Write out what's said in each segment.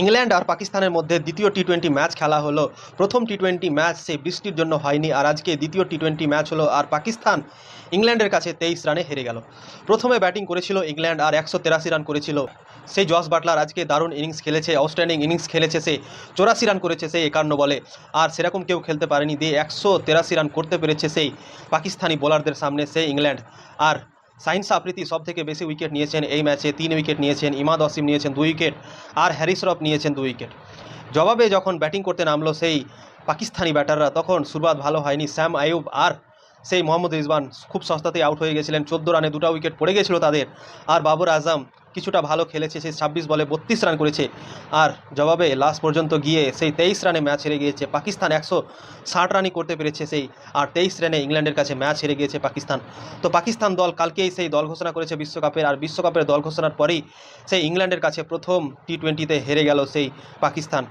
England আর পাকিস্তানের মধ্যে দ্বিতীয় টি টোয়েন্টি ম্যাচ খেলা হলো। প্রথম টি টোয়েন্টি ম্যাচ সেই বৃষ্টির জন্য হয়নি আর আজকে দ্বিতীয় টি টোয়েন্টি ম্যাচ হলো আর পাকিস্তান ইংল্যান্ডের কাছে তেইশ রানে হেরে গেল। প্রথমে ব্যাটিং করেছিল ইংল্যান্ড আর একশো তেরাশি রান করেছিল। সেই জস বাটলার আজকে দারুণ ইনিংস খেলেছে আউটস্ট্যান্ডিং ইনিংস খেলেছে সে, চৌরাশি রান করেছে সেই একান্ন বলে। আর সেরকম কেউ খেলতে পারেনি, দিয়ে একশো তেরাশি রান করতে পেরেছে সেই পাকিস্তানি বোলারদের সামনে সেই ইংল্যান্ড। আর সাইন্স আপ্রীতি সব থেকে বেশি উইকেট নিয়েছেন এই ম্যাচে তিন উইকেট নিয়েছেন, ইমাদ অসিম নিয়েছেন দুই উইকেট আর হ্যারিস রফ নিয়েছেন দুই উইকেট জবাবে যখন ব্যাটিং করতে নামলো সেই পাকিস্তানি ব্যাটাররা, তখন শুরুয়াত ভালো হয়নি। স্যাম আয়ুব আর সেই মোহাম্মদ রিজবান খুব সস্তাতেই আউট হয়ে গেছিলেন। চোদ্দ রানে দুটা উইকেট পড়ে গেছিল তাদের। আর বাবর আজম কিছুটা ভালো খেলেছে সেই ছাব্বিশ বলে বত্রিশ রান করেছে। আর জবাবে লাস্ট পর্যন্ত গিয়ে সেই তেইশ রানে ম্যাচ হেরে গিয়েছে পাকিস্তান। একশো ষাট রানই করতে পেরেছে সেই, আর তেইশ রানে ইংল্যান্ডের কাছে ম্যাচ হেরে গিয়েছে পাকিস্তান। তো পাকিস্তান দল কালকেই সেই দল ঘোষণা করেছে বিশ্বকাপের, আর বিশ্বকাপের দল ঘোষণার পরেই সেই ইংল্যান্ডের কাছে প্রথম টি টোয়েন্টিতে হেরে গেল সেই পাকিস্তান।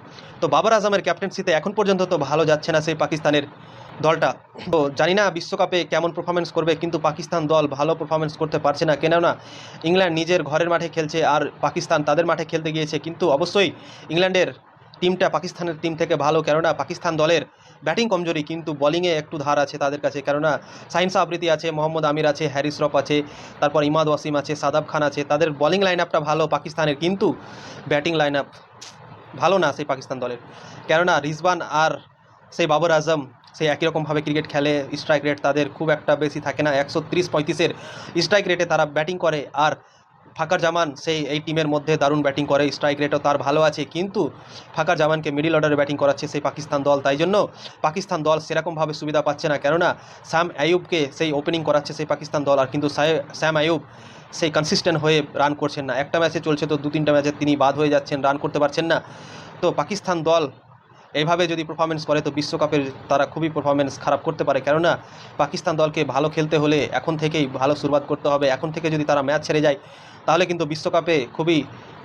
তো বাবর আজমের ক্যাপ্টেন্সিতে এখন পর্যন্ত তো ভালো যাচ্ছে না সেই পাকিস্তানের দলটা। তো জানি না বিশ্বকাপে কেমন পারফরমেন্স করবে, কিন্তু পাকিস্তান দল ভালো পারফরমেন্স করতে পারছে না। কেননা ইংল্যান্ড নিজের ঘরের মাঠে খেলছে আর পাকিস্তান তাদের মাঠে খেলতে গিয়েছে। কিন্তু অবশ্যই ইংল্যান্ডের টিমটা পাকিস্তানের টিম থেকে ভালো। কেননা, পাকিস্তান দলের ব্যাটিং কমজোরি, কিন্তু বোলিংয়ে একটু ধার আছে তাদের কাছে। কেননা, সাইন্স আবৃতি আছে, মোহাম্মদ আমির আছে, হ্যারিস রফ আছে, তারপর ইমাদ ওয়াসিম আছে, সাদাব খান আছে। তাদের বোলিং লাইন আপটা ভালো পাকিস্তানের, কিন্তু ব্যাটিং লাইন আপ ভালো না সেই পাকিস্তান দলের। কেননা রিজবান আর সেই বাবর আজম সেই একই রকমভাবে ক্রিকেট খেলে স্ট্রাইক রেট তাদের খুব একটা বেশি থাকে না। একশো তিরিশ পঁয়ত্রিশের স্ট্রাইক রেটে তারা ব্যাটিং করে আর ফাকার জামান সেই এই টিমের মধ্যে দারুণ ব্যাটিং করে। স্ট্রাইক রেটও তার ভালো আছে, কিন্তু ফাকার জামানকে মিডিল অর্ডারে ব্যাটিং করাচ্ছে সেই পাকিস্তান দল। তাই জন্য পাকিস্তান দল সেরকমভাবে সুবিধা পাচ্ছে না, কেননা স্যাম আয়ুবকে সেই ওপেনিং করাচ্ছে সেই পাকিস্তান দল আর কিন্তু স্যাম আয়ুব সেই কনসিস্টেন্ট হয়ে রান করছেন না। একটা ম্যাচে চলছে তো দু তিনটা ম্যাচে তিনি বাদ হয়ে যাচ্ছেন রান করতে পারছেন না। তো পাকিস্তান দল এইভাবে যদি পারফরমেন্স করে, তো বিশ্বকাপের তারা খুবই পারফরমেন্স খারাপ করতে পারে। কেননা, পাকিস্তান দলকে ভালো খেলতে হলে এখন থেকেই ভালো শুরুয়াত করতে হবে। এখন থেকে যদি তারা ম্যাচ ছেড়ে যায়, তাহলে কিন্তু বিশ্বকাপে খুবই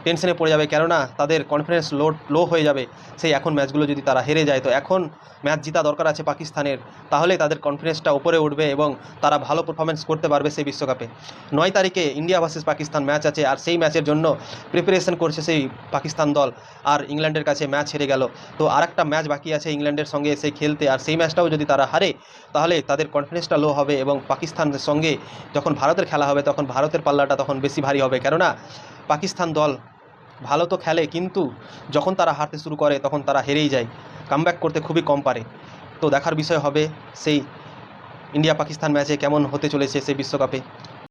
টেনশনে পড়ে যাবে, কেননা তাদের কনফিডেন্স লো লো হয়ে যাবে সেই এখন ম্যাচগুলো যদি তারা হেরে যায়। তো এখন ম্যাচ জিতা দরকার আছে পাকিস্তানের, তাহলে তাদের কনফিডেন্সটা উপরে উঠবে এবং তারা ভালো পারফরমেন্স করতে পারবে সেই বিশ্বকাপে। নয় তারিখে ইন্ডিয়া ভার্সেস পাকিস্তান ম্যাচ আছে আর সেই ম্যাচের জন্য প্রিপারেশন করছে সেই পাকিস্তান দল আর ইংল্যান্ডের কাছে ম্যাচ হেরে গেল। তো আর একটা ম্যাচ বাকি আছে ইংল্যান্ডের সঙ্গে এসে খেলতে আর সেই ম্যাচটাও যদি তারা হারে, তাহলে তাদের কনফিডেন্সটা লো হবে এবং পাকিস্তানের সঙ্গে যখন ভারতের খেলা হবে, তখন ভারতের পাল্লাটা তখন বেশি ভারী হবে। কেননা পাকিস্তান দল ভালো তো খেলে, কিন্তু যখন তারা হারতে শুরু করে, তখন তারা হেরেই যায়। কামব্যাক করতে খুবই কম পারে। তো দেখার বিষয় হবে সেই ইন্ডিয়া পাকিস্তান ম্যাচে কেমন হতে চলেছে সেই বিশ্বকাপে?